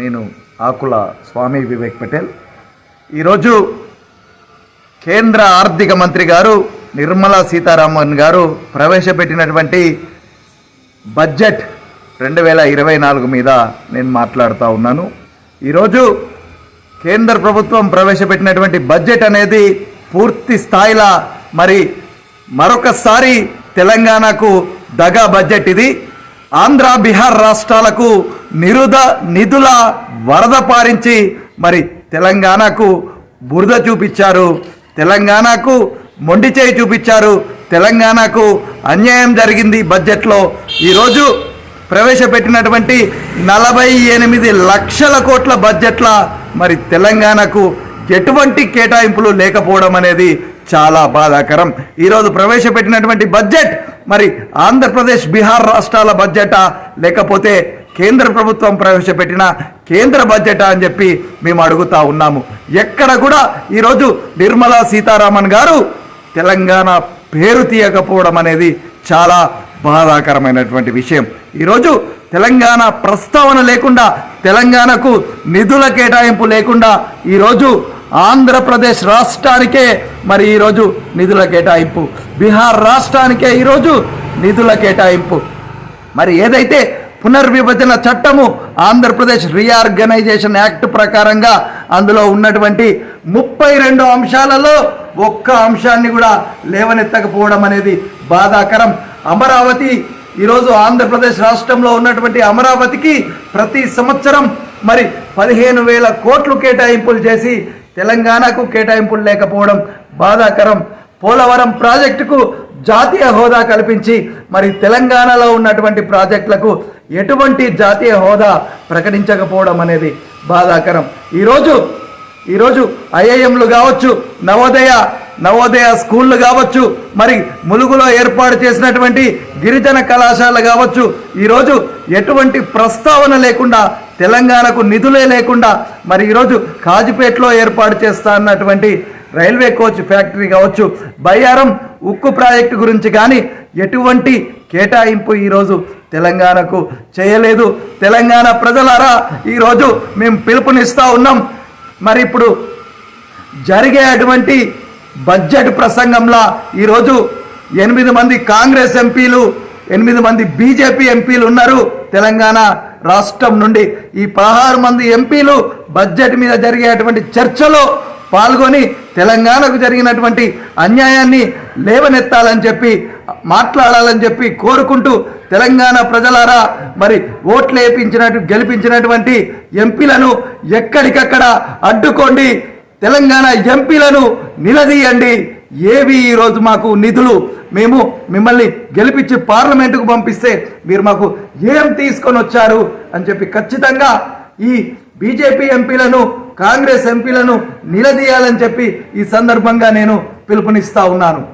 నేను ఆకుల స్వామి వివేక్ పటేల్. ఈరోజు కేంద్ర ఆర్థిక మంత్రి గారు నిర్మలా సీతారామన్ గారు ప్రవేశపెట్టినటువంటి బడ్జెట్ రెండు వేల ఇరవై నాలుగు మీద నేను మాట్లాడుతూ ఉన్నాను. ఈరోజు కేంద్ర ప్రభుత్వం ప్రవేశపెట్టినటువంటి బడ్జెట్ అనేది పూర్తి స్థాయిలో మరి మరొకసారి తెలంగాణకు దగా బడ్జెట్ ఇది. ఆంధ్ర బీహార్ రాష్ట్రాలకు నిరుద నిధుల వరద పారించి మరి తెలంగాణకు బురద చూపించారు. తెలంగాణకు మొండి చేయి చూపించారు. తెలంగాణకు అన్యాయం జరిగింది బడ్జెట్లో. ఈరోజు ప్రవేశపెట్టినటువంటి నలభై ఎనిమిది లక్షల కోట్ల బడ్జెట్ల మరి తెలంగాణకు ఎటువంటి కేటాయింపులు లేకపోవడం అనేది చాలా బాధాకరం. ఈరోజు ప్రవేశపెట్టినటువంటి బడ్జెట్ మరి ఆంధ్రప్రదేశ్ బీహార్ రాష్ట్రాల బడ్జెటా? లేకపోతే కేంద్ర ప్రభుత్వం ప్రవేశపెట్టిన కేంద్ర బడ్జెటా అని చెప్పి మేము అడుగుతా ఉన్నాము. ఎక్కడ కూడా ఈరోజు నిర్మలా సీతారామన్ గారు తెలంగాణ పేరు తీయకపోవడం అనేది చాలా బాధాకరమైనటువంటి విషయం. ఈరోజు తెలంగాణ ప్రస్తావన లేకుండా తెలంగాణకు నిధుల కేటాయింపు లేకుండా ఈరోజు ఆంధ్రప్రదేశ్ రాష్ట్రానికే మరి ఈరోజు నిధుల కేటాయింపు. బీహార్ రాష్ట్రానికే ఈరోజు నిధుల కేటాయింపు. మరి ఏదైతే పునర్విభజన చట్టము ఆంధ్రప్రదేశ్ రీఆర్గనైజేషన్ యాక్ట్ ప్రకారంగా అందులో ఉన్నటువంటి ముప్పై రెండు అంశాలలో ఒక్క అంశాన్ని కూడా లేవనెత్తకపోవడం అనేది బాధాకరం. అమరావతి ఈరోజు ఆంధ్రప్రదేశ్ రాష్ట్రంలో ఉన్నటువంటి అమరావతికి ప్రతి సంవత్సరం మరి పదిహేను వేల కోట్లు కేటాయింపులు చేసి తెలంగాణకు కేటాయింపులు లేకపోవడం బాధాకరం. పోలవరం ప్రాజెక్టుకు జాతీయ హోదా కల్పించి మరి తెలంగాణలో ఉన్నటువంటి ప్రాజెక్టులకు ఎటువంటి జాతీయ హోదా ప్రకటించకపోవడం అనేది బాధాకరం. ఈరోజు ఈరోజు ఐఐఎంలు కావచ్చు నవోదయ నవోదయ స్కూళ్ళు కావచ్చు మరి ములుగులో ఏర్పాటు చేసినటువంటి గిరిజన కళాశాల కావచ్చు ఈరోజు ఎటువంటి ప్రస్తావన లేకుండా తెలంగాణకు నిధులే లేకుండా మరి ఈరోజు కాజిపేటలో ఏర్పాటు చేస్తా అన్నటువంటి రైల్వే కోచ్ ఫ్యాక్టరీ కావచ్చు బయ్యారం ఉక్కు ప్రాజెక్టు గురించి కానీ ఎటువంటి కేటాయింపు ఈరోజు తెలంగాణకు చేయలేదు. తెలంగాణ ప్రజలారా ఈరోజు మేము పిలుపునిస్తూ ఉన్నాం. మరి ఇప్పుడు జరిగే అటువంటి బడ్జెట్ ప్రసంగంలో ఈరోజు ఎనిమిది మంది కాంగ్రెస్ ఎంపీలు ఎనిమిది మంది బీజేపీ ఎంపీలు ఉన్నారు తెలంగాణ రాష్ట్రం నుండి. ఈ పదహారు మంది ఎంపీలు బడ్జెట్ మీద జరిగేటువంటి చర్చలో పాల్గొని తెలంగాణకు జరిగినటువంటి అన్యాయాన్ని లేవనెత్తాలని చెప్పి మాట్లాడాలని చెప్పి కోరుకుంటూ తెలంగాణ ప్రజలారా మరి ఓట్లు వేయించినట్టు గెలిపించినటువంటి ఎంపీలను ఎక్కడికక్కడ అడ్డుకోండి. తెలంగాణ ఎంపీలను నిలదీయండి. ఏవి ఈరోజు మాకు నిధులు? మేము మిమ్మల్ని గెలిపించి పార్లమెంటుకు పంపిస్తే మీరు మాకు ఏం తీసుకొని వచ్చారు అని చెప్పి ఖచ్చితంగా ఈ బీజేపీ ఎంపీలను కాంగ్రెస్ ఎంపీలను నిలదీయాలని చెప్పి ఈ సందర్భంగా నేను పిలుపునిస్తా ఉన్నాను.